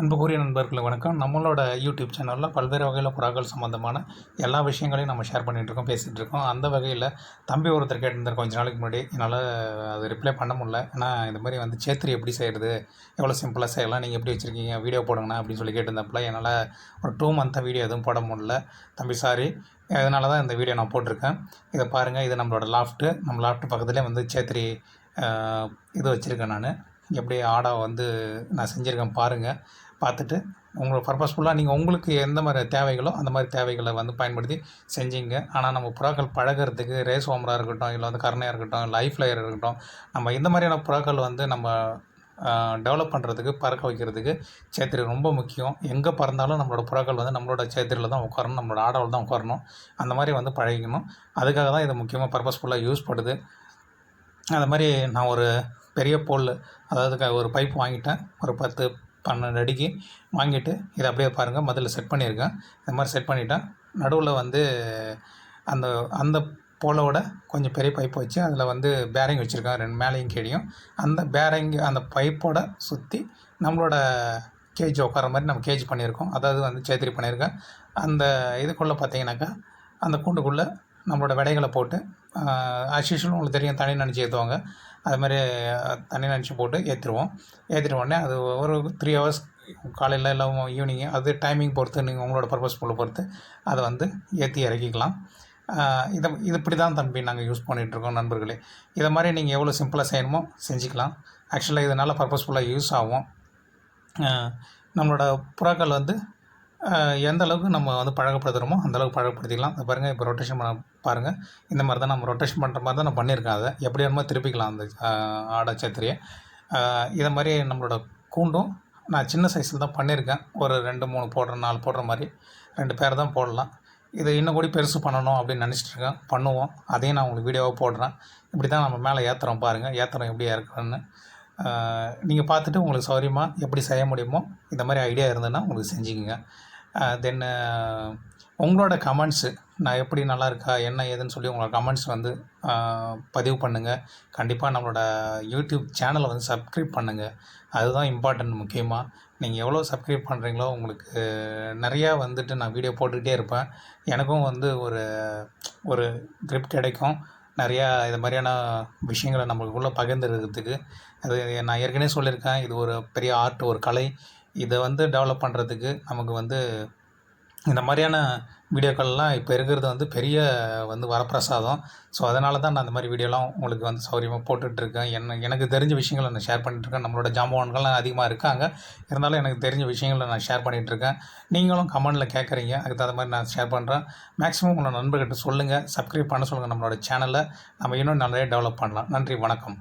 அன்புக்குரிய நண்பர்களுக்கு வணக்கம். நம்மளோட யூடியூப் சேனலில் பல்வேறு வகையில் புறாக்கள் சம்மந்தமான எல்லா விஷயங்களையும் நம்ம ஷேர் பண்ணிகிட்ருக்கோம் பேசிகிட்ருக்கோம் அந்த வகையில் தம்பி ஒருத்தர் கேட்டிருந்தார் கொஞ்ச நாளைக்கு முன்னாடி. என்னால் அது ரிப்ளை பண்ண முடியல. ஏன்னா இந்த மாதிரி வந்து சேத்திரி எப்படி செய்கிறது எவ்வளோ சிம்பிளாக செய்யலாம்? நீங்கள் எப்படி வச்சுருக்கீங்க? வீடியோ போடுங்கண்ணா அப்படின்னு சொல்லி கேட்டிருந்தப்பல என்னால் ஒரு டூ மந்த்தாக வீடியோ எதுவும் போட முடியல. தம்பி சாரி அதனால தான் இந்த வீடியோ நான் போட்டிருக்கேன். இதை பாருங்கள் இது நம்மளோட லாஃப்ட்டு நம்ம லாஃப்ட்டு பக்கத்துலேயே வந்து சேத்திரி இது வச்சுருக்கேன் நான். எப்படி ஆடா வந்து நான் செஞ்சுருக்கேன். பாருங்கள் பார்த்துட்டு உங்களுக்கு பர்பஸ்ஃபுல்லாக நீங்கள் உங்களுக்கு எந்த மாதிரி தேவைகளோ அந்த மாதிரி தேவைகளை வந்து பயன்படுத்தி செஞ்சீங்க. ஆனால் நம்ம புறாக்கள் பழகிறதுக்கு ரேஸ் ஓமராக இருக்கட்டும் இல்லை வந்து கருணையாக இருக்கட்டும் லைஃப் லேயர் இருக்கட்டும் நம்ம இந்த மாதிரியான புறாக்கள் வந்து நம்ம டெவலப் பண்ணுறதுக்கு பறக்க வைக்கிறதுக்கு சேத்திரி ரொம்ப முக்கியம். எங்கே பறந்தாலும் நம்மளோட புறாக்கள் வந்து நம்மளோட சேத்திரியில் தான் உட்காரணும் நம்மளோட ஆடவில் தான் உட்காரணும். அந்த மாதிரி வந்து பழகிக்கணும். அதுக்காக தான் இது முக்கியமாக பர்பஸ்ஃபுல்லாக யூஸ் படுது. அது மாதிரி நான் ஒரு பெரிய போல் அதாவது ஒரு பைப் வாங்கிட்டேன். ஒரு பத்து பன்னெண்டு அடிக்கு வாங்கிட்டு இதை அப்படியே பாருங்கள் முதல்ல செட் பண்ணியிருக்கேன் இந்த மாதிரி செட் பண்ணிட்டேன் நடுவில் வந்து அந்த அந்த போலோட கொஞ்சம் பெரிய பைப் வச்சு அதில் வந்து பேரிங் வச்சுருக்கேன் ரெண்டு மேலேயும் கீழேயும். அந்த பேரிங் அந்த பைப்போட சுற்றி நம்மளோட கேஜ் உட்கார மாதிரி நம்ம கேஜ் பண்ணியிருக்கோம் அதாவது வந்து சேத்திரி பண்ணியிருக்கேன் அந்த இதுக்குள்ளே பார்த்தீங்கன்னாக்கா அந்த கூண்டுக்குள்ளே நம்மளோட விடைகளை போட்டு ஆஸ் உங்களுக்கு தெரியும் தண்ணி நினச்சி ஏற்றுவாங்க அது மாதிரி தண்ணி நினச்சி போட்டு ஏற்றிடுவோம் ஏற்றிட்ட உடனே அது ஒரு த்ரீ ஹவர்ஸ் காலையில் இல்லை ஈவினிங் அது டைமிங் பொறுத்து நீங்கள் உங்களோட பர்பஸ் போல பொறுத்து அதை வந்து ஏற்றி இறக்கிக்கலாம். இதை இது இப்படி தான் தம்பி நாங்கள் யூஸ் பண்ணிகிட்ருக்கோம் நண்பர்களே. இதை மாதிரி நீங்கள் எவ்வளோ சிம்பிளாக செய்யணுமோ செஞ்சுக்கலாம். ஆக்சுவலாக இதனால் பர்பஸ்ஃபுல்லாக யூஸ் ஆகும். நம்மளோட புறாக்கள் வந்து எந்த அளவுக்கு நம்ம வந்து பழகப்படுத்துகிறோமோ அந்தளவுக்கு பழகப்படுத்திக்கலாம் பழக்கப்படுத்திக்கலாம். இந்த பாருங்கள் இப்போ ரொட்டேஷன் பண்ண பாருங்கள் இந்த மாதிரி தான் நம்ம ரொட்டேஷன் பண்ணுற மாதிரி தான் நான் பண்ணியிருக்கேன் அதை. எப்படி வேணுமோ திருப்பிக்கலாம் அந்த ஆடை சத்திரியை இதை மாதிரி நம்மளோட கூண்டும் நான் சின்ன சைஸில் தான் பண்ணியிருக்கேன். ஒரு ரெண்டு மூணு போடுற நாலு போடுற மாதிரி. ரெண்டு பேர் தான் போடலாம். இதை இன்னும் கூட பெருசு பண்ணணும் அப்படின்னு நினச்சிட்டு இருக்கேன். பண்ணுவோம். அதையும் நான் உங்களுக்கு வீடியோவாக போடுறேன். இப்படி தான் நம்ம மேலே ஏற்றுறோம் பாருங்கள் ஏற்றுறோம் எப்படி இறக்குறோன்னு நீங்கள் பார்த்துட்டு உங்களுக்கு சௌகரியமாக எப்படி செய்ய முடியுமோ இந்த மாதிரி ஐடியா இருந்ததுன்னா உங்களுக்கு செஞ்சுக்கோங்க. தென் உங்களோட கமெண்ட்ஸு நான் எப்படி நல்லா இருக்கா என்ன ஏதுன்னு சொல்லி உங்களோட கமெண்ட்ஸ் வந்து பதிவு பண்ணுங்கள் கண்டிப்பாக நம்மளோட யூடியூப் சேனலை வந்து சப்ஸ்கிரைப் பண்ணுங்கள் அதுதான் இம்பார்ட்டன்ட் முக்கியமாக நீங்கள் எவ்வளோ சப்ஸ்கிரைப் பண்ணுறீங்களோ உங்களுக்கு நிறையா வந்துட்டு நான் வீடியோ போட்டுக்கிட்டே இருப்பேன். எனக்கும் வந்து ஒரு ஒரு grip கிடைக்கும். நிறையா இது மாதிரியான விஷயங்களை நம்மளுக்குள்ளே பகிர்ந்துருக்கிறதுக்கு அது நான் ஏற்கனவே சொல்லியிருக்கேன். இது ஒரு பெரிய ஆர்ட் ஒரு கலை. இதை வந்து டெவலப் பண்ணுறதுக்கு நமக்கு வந்து இந்த மாதிரியான வீடியோக்கள்லாம் இப்போ இருக்கிறது வந்து பெரிய வந்து வரப்பிரசாதம். ஸோ அதனால தான் நான் அந்த மாதிரி வீடியோலாம் உங்களுக்கு வந்து சௌகரியமாக போட்டுட்ருக்கேன். என்ன எனக்கு தெரிஞ்ச விஷயங்களை நான் ஷேர் பண்ணிகிட்ருக்கேன் நம்மளோட ஜாம்பவான்கள்லாம் அதிகமாக இருக்காங்க. இருந்தாலும் எனக்கு தெரிஞ்ச விஷயங்களை நான் ஷேர் பண்ணிகிட்ருக்கேன் நீங்களும் கமெண்டில் கேட்குறீங்க. அதுக்கு தகுந்த மாதிரி நான் ஷேர் பண்ணுறேன் மேக்ஸிமம் உங்களோட நண்பர்கிட்ட சொல்லுங்கள் சப்ஸ்கிரைப் பண்ண சொல்லுங்கள் நம்மளோட சேனலை நம்ம இன்னும் நிறைய டெவலப் பண்ணலாம். நன்றி வணக்கம்.